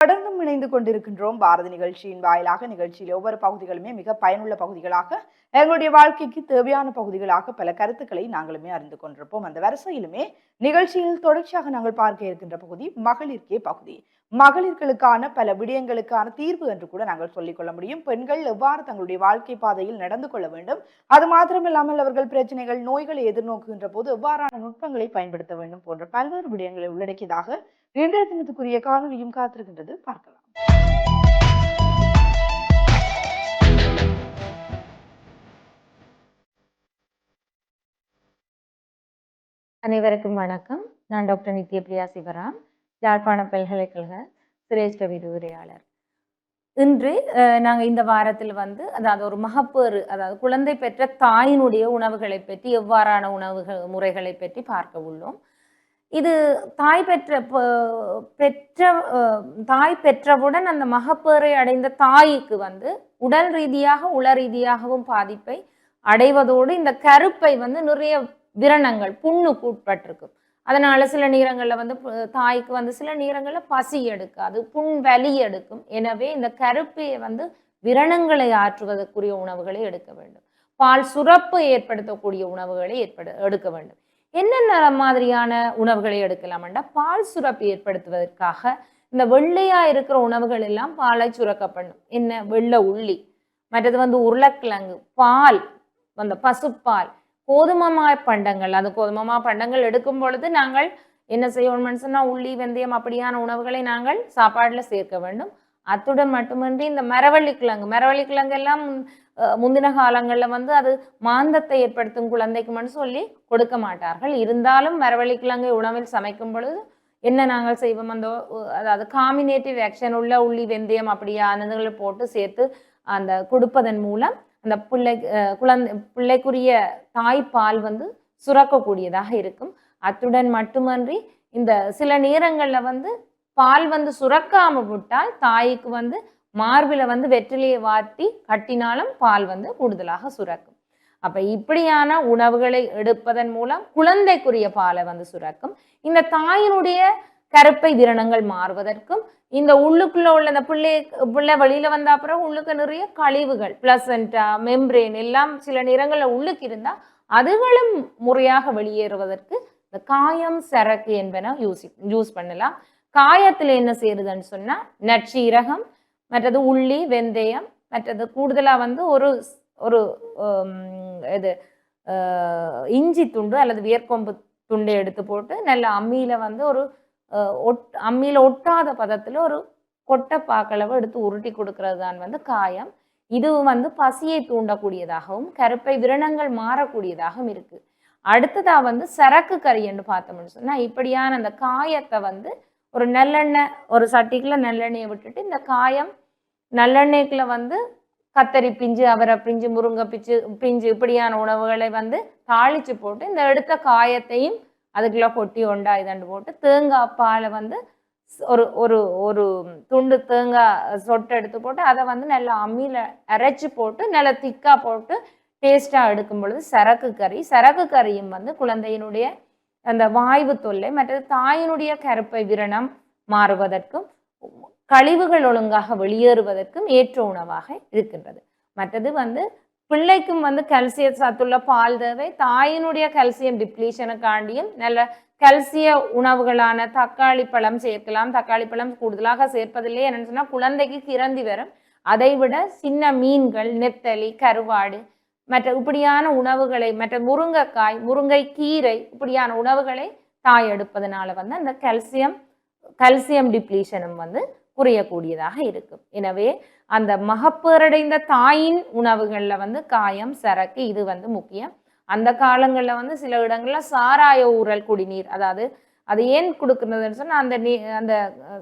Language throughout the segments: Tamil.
தொடர்ந்து தொடர்ந்தும் இணைந்து கொண்டிருக்கின்றோம் பாரதி நிகழ்ச்சியின் வாயிலாக. நிகழ்ச்சியில் ஒவ்வொரு பகுதிகளுமே மிக பயனுள்ள பகுதிகளாக எங்களுடைய வாழ்க்கைக்கு தேவையான பகுதிகளாக பல கருத்துக்களை நாங்களுமே அறிந்து கொண்டிருப்போம். அந்த வரிசையிலுமே நிகழ்ச்சியில் தொடர்ச்சியாக நாங்கள் பார்க்க இருக்கின்ற பகுதி மகளிர்கே பகுதி. மகளிர்களுக்கான பல விடயங்களுக்கான தீர்வு என்று கூட நாங்கள் சொல்லிக் கொள்ள முடியும். பெண்கள் எவ்வாறு தங்களுடைய வாழ்க்கை பாதையில் நடந்து கொள்ள வேண்டும் அது மாத்திரமில்லாமல் அவர்கள் பிரச்சனைகள் நோய்களை எதிர்நோக்குகின்ற போது எவ்வாறான நுட்பங்களை பயன்படுத்த வேண்டும் போன்ற பல்வேறு விடயங்களை உள்ளடக்கியதாக இன்றைய தினத்துக்குரிய காணொலியும் காத்திருக்கின்றது. பார்க்கலாம். அனைவருக்கும் வணக்கம். நான் டாக்டர் நித்யபிரியா சிவராம் யாழ்ப்பாண பல்கலைக்கழக சிரேஷ்ட விரிவுரையாளர். இன்று நாங்கள் இந்த வாரத்தில் வந்து அதாவது ஒரு மகப்பேறு அதாவது குழந்தை பெற்ற தாயினுடைய உணவுகளை பற்றி எவ்வாறான உணவுகள் முறைகளை பற்றி பார்க்க உள்ளோம். இது தாய் பெற்ற பெற்ற தாய் பெற்றவுடன் அந்த மகப்பேறை அடைந்த தாய்க்கு வந்து உடல் ரீதியாக உள ரீதியாகவும் பாதிப்பை அடைவதோடு இந்த கருப்பை வந்து நிறைய விரணங்கள் புண்ணுக்கு உட்பட்டிருக்கும். அதனால சில நேரங்களில் வந்து பு- தாய்க்கு வந்து சில நேரங்களில் பசி எடுக்காது புண் வலி எடுக்கும். எனவே இந்த கருப்பையை வந்து விரணங்களை ஆற்றுவதற்குரிய உணவுகளை எடுக்க வேண்டும். பால் சுரப்பு ஏற்படுத்தக்கூடிய உணவுகளை ஏற்படு எடுக்க வேண்டும். என்னென்ன மாதிரியான உணவுகளை எடுக்கலாம்டா பால் சுரப்பு ஏற்படுத்துவதற்காக இந்த வெள்ளையா இருக்கிற உணவுகள் எல்லாம் பாலை சுரக்க பண்ணும் என்ன? வெள்ளை உள்ளி. மற்றது வந்து உருளைக்கிழங்கு பால் அந்த பசுப்பால் கோதுமமாய் பண்டங்கள். அந்த கோதுமமா பண்டங்கள் எடுக்கும் பொழுது நாங்கள் என்ன செய்யணும்னு சொன்னால் உள்ளி வெந்தயம் அப்படியான உணவுகளை நாங்கள் சாப்பாடுல சேர்க்க வேண்டும். அத்துடன் மட்டுமின்றி இந்த மரவள்ளி கிழங்கு. மரவள்ளி கிழங்கு எல்லாம் முந்தின காலங்களில் வந்து அது மாந்தத்தை ஏற்படுத்தும் குழந்தைக்குமென்னு சொல்லி கொடுக்க மாட்டார்கள். இருந்தாலும் மரவள்ளி கிழங்கை உணவில் சமைக்கும் பொழுது என்ன நாங்கள் செய்வோம்? அந்த அதாவது காம்பினேட்டிவ் ஆக்ஷன் உள்ள உள்ளி வெந்தயம் அப்படியானதுகளை போட்டு சேர்த்து அந்த கொடுப்பதன் மூலம் அந்த பிள்ளை அஹ், குழந்தை பிள்ளைக்குரிய தாய்ப்பால் வந்து சுரக்கக்கூடியதாக இருக்கும். அத்துடன் மட்டுமன்றி இந்த சில நேரங்களில் வந்து பால் வந்து சுரக்காம விட்டால் தாய்க்கு வந்து மார்பில வந்து வெற்றிலையை வாட்டி கட்டினாலும் பால் வந்து கூடுதலாக சுரக்கும். அப்ப இப்படியான உணவுகளை எடுப்பதன் மூலம் குழந்தைக்குரிய பாலை வந்து சுரக்கும். இந்த தாயினுடைய கருப்பை விரணங்கள் மாறுவதற்கும் இந்த உள்ளுக்குள்ள உள்ள இந்த பிள்ளை பிள்ளை வெளியில வந்த அப்புறம் உள்ளுக்கு நிறைய கழிவுகள் பிளசண்டா மெம்ப்ரேன் எல்லாம் சில நிறங்கள்ல உள்ளுக்கு இருந்தா அதுகளும் முறையாக வெளியேறுவதற்கு இந்த காயம் சரக்கு என்பன யூஸ் யூஸ் பண்ணலாம். காயத்தில் என்ன செய்யறதுன்னு சொன்னா நச்சீரகம் மற்றது உள்ளி வெந்தயம் மற்றது கூடுதலா வந்து ஒரு ஒரு இது இஞ்சி துண்டு அல்லது வியர்க்கொம்பு துண்டை எடுத்து போட்டு நல்ல அம்மியில வந்து ஒரு ஒட் அம்மியில ஒட்டாத பதத்துல ஒரு கொட்டை பாக்களவு எடுத்து உருட்டி கொடுக்கறது தான் வந்து காயம். இது வந்து பசியை தூண்டக்கூடியதாகவும் கருப்பை விரணங்கள் மாறக்கூடியதாகவும் இருக்கு. அடுத்ததா வந்து சரக்கு கறி என்று பார்த்தோம்னு சொன்னா இப்படியான அந்த காயத்தை வந்து ஒரு நல்லெண்ணெய் ஒரு சட்டிக்குள்ள நல்லெண்ணெயை விட்டுட்டு இந்த காயம் நல்லெண்ணெய்க்குள்ள வந்து கத்தரி பிஞ்சு அவரை பிஞ்சு முருங்கை பிஞ்சு பிஞ்சு இப்படியான உணவுகளை வந்து தாளிச்சு போட்டு இந்த எடுத்த காயத்தையும் அதுக்குள்ள கொட்டி ஒண்டா இதண்டு போட்டு தேங்காய் பாலை வந்து ஸ்- ஒரு ஒரு ஒரு துண்டு தேங்காய் சொட்டு எடுத்து போட்டு அதை வந்து நல்லா அம்மியில் அரைச்சி போட்டு நல்லா திக்காக போட்டு டேஸ்ட்டாக எடுக்கும் பொழுது சரக்கு கறி சரக்கு கறியும் வந்து குழந்தையினுடைய அந்த வாய்வு தொல்லை மற்றது தாயினுடைய கருப்பை விரணம் மாறுவதற்கும் கழிவுகள் ஒழுங்காக வெளியேறுவதற்கும் ஏற்ற உணவாக இருக்கின்றது. மற்றது வந்து பிள்ளைக்கும் வந்து கல்சிய சத்துள்ள பால் தேவை தாயினுடைய கல்சியம் டிப்ளீஷனுக்காண்டியும் நல்ல கல்சிய உணவுகளான தக்காளி பழம் சேர்க்கலாம். தக்காளி பழம் கூடுதலாக சேர்ப்பதில்லை என்னன்னு சொன்னால் குழந்தைக்கு கிறந்தி வரும். அதை விட சின்ன மீன்கள் நெத்தலி கருவாடு மற்ற இப்படியான உணவுகளை மற்ற முருங்கைக்காய் முருங்கை கீரை இப்படியான உணவுகளை தாய் எடுப்பதனால வந்து அந்த கல்சியம் கல்சியம் டிப்ளீஷனும் வந்து குறையக்கூடியதாக இருக்கும். எனவே அந்த மகப்பேரடைந்த தாயின் உணவுகளில் வந்து காயம் சரக்கு இது வந்து முக்கியம். அந்த காலங்களில் வந்து சில இடங்களில் சாராய ஊறல் குடிநீர் அதாவது அது ஏன் கொடுக்குறதுன்னு சொன்னால் அந்த நீ அந்த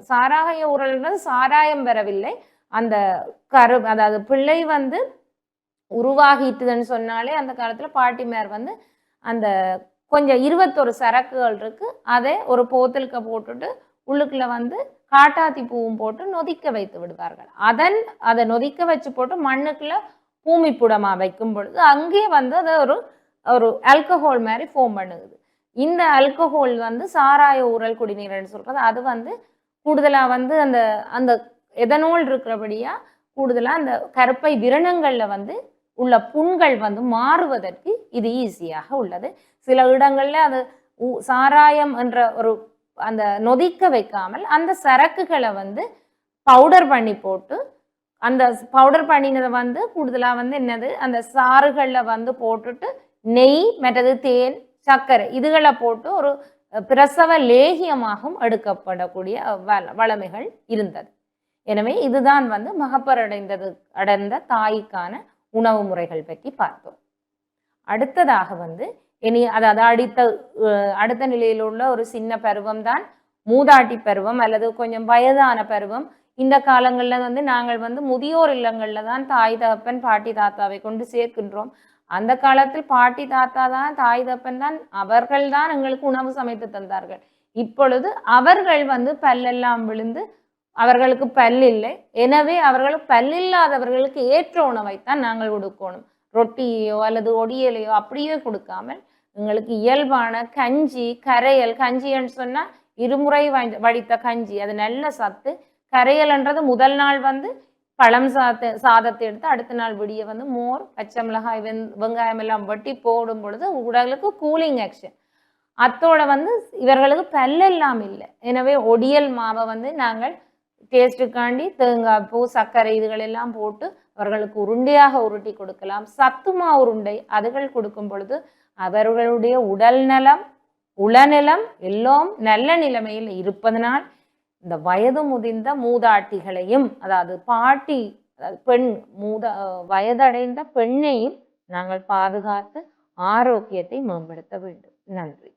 சாராய ஊறல்ன்றது சாராயம் வரவில்லை அந்த கரு அதாவது பிள்ளை வந்து உருவாகிட்டுதுன்னு சொன்னாலே அந்த காலத்தில் பாட்டிமார் வந்து அந்த கொஞ்சம் இருபத்தொரு சரக்குகள் இருக்கு. அதை ஒரு போத்தலுக்க போட்டுட்டு உள்ளுக்குள்ள வந்து காட்டாத்தி பூவும் போட்டு நொதிக்க வைத்து விடுவார்கள். அதன் அதை நொதிக்க வச்சு போட்டு மண்ணுக்குள்ள பூமி புடமா வைக்கும் பொழுது அங்கேயே வந்து அது ஒரு ஒரு ஆல்கஹால் மாதிரி ஃபோம் பண்ணுது. இந்த ஆல்கஹால் வந்து சாராய ஊறல் குடிநீர்னு சொல்றது. அது வந்து கூடுதலா வந்து அந்த அந்த எதனோல் இருக்கிறபடியா கூடுதலா அந்த கருப்பை விரணங்கள்ல வந்து உள்ள புண்கள் வந்து மாறுவதற்கு இது ஈஸியாக உள்ளது. சில இடங்கள்ல அது உ- சாராயம் என்ற ஒரு அந்த நொதிக்க வைக்காமல் அந்த சரக்குகளை வந்து பவுடர் பண்ணி போட்டு அந்த பவுடர் பண்ணினதை வந்து கூடுதலாக வந்து என்னது? அந்த சாறுகளில் வந்து போட்டுட்டு நெய் மற்றது தேன் சர்க்கரை இதுகளை போட்டு ஒரு பிரசவ லேகியமாகவும் எடுக்கப்படக்கூடிய வள- வளமைகள் இருந்தது. எனவே இதுதான் வந்து மகப்பரடைந்தது அடைந்த தாய்க்கான உணவு முறைகள் பற்றி பார்த்தோம். அடுத்ததாக வந்து இனி அதாவது அடுத்த அஹ், அடுத்த நிலையில் உள்ள ஒரு சின்ன பருவம் தான் மூதாட்டி பருவம் அல்லது கொஞ்சம் வயதான பருவம். இந்த காலங்களில் வந்து நாங்கள் வந்து முதியோர் இல்லங்களில் தான் தாய் தகப்பன் பாட்டி தாத்தாவை கொண்டு சேர்க்கின்றோம். அந்த காலத்தில் பாட்டி தாத்தா தான் தாய் தகப்பன் தான் அவர்கள் தான் எங்களுக்கு உணவு சமைத்து தந்தார்கள். இப்பொழுது அவர்கள் வந்து பல்லெல்லாம் விழுந்து அவர்களுக்கு பல் இல்லை. எனவே அவர்கள் பல்லில்லாதவர்களுக்கு ஏற்ற உணவைத்தான் நாங்கள் கொடுக்கணும். ரொட்டியோ அல்லது ஒடியலையோ அப்படியே கொடுக்காமல் எங்களுக்கு இயல்பான கஞ்சி கரையல் கஞ்சின்னு சொன்னால் இருமுறை வடித்த கஞ்சி. அது நல்ல சத்து. கரையல்ன்றது முதல் நாள் வந்து பழம் சாத்த சாதத்தை எடுத்து அடுத்த நாள் விடிய வந்து மோர் பச்சை மிளகாய் வெந் வெங்காயம் எல்லாம் வெட்டி போடும் பொழுது உடலுக்கு கூலிங் ஆக்ஷன் அத்தோட வந்து இவர்களுக்கு பல்லெல்லாம் இல்லை. எனவே ஒடியல் மாவை வந்து நாங்கள் டேஸ்ட்டுக்காண்டி தேங்காய் பூ சர்க்கரை இதுகள் எல்லாம் போட்டு அவர்களுக்கு உருண்டையாக உருட்டி கொடுக்கலாம். சத்துமா உருண்டை அதுகள் கொடுக்கும் பொழுது அவர்களுடைய உடல் நலம் உளநலம் எல்லாம் நல்ல நிலைமையில் இருப்பதனால் இந்த வயது முதிர்ந்த மூதாட்டிகளையும் அதாவது பாட்டி அதாவது பெண் மூத வயதடைந்த பெண்ணையும் நாங்கள் பாதுகாத்து ஆரோக்கியத்தை மேம்படுத்த வேண்டும். நன்றி.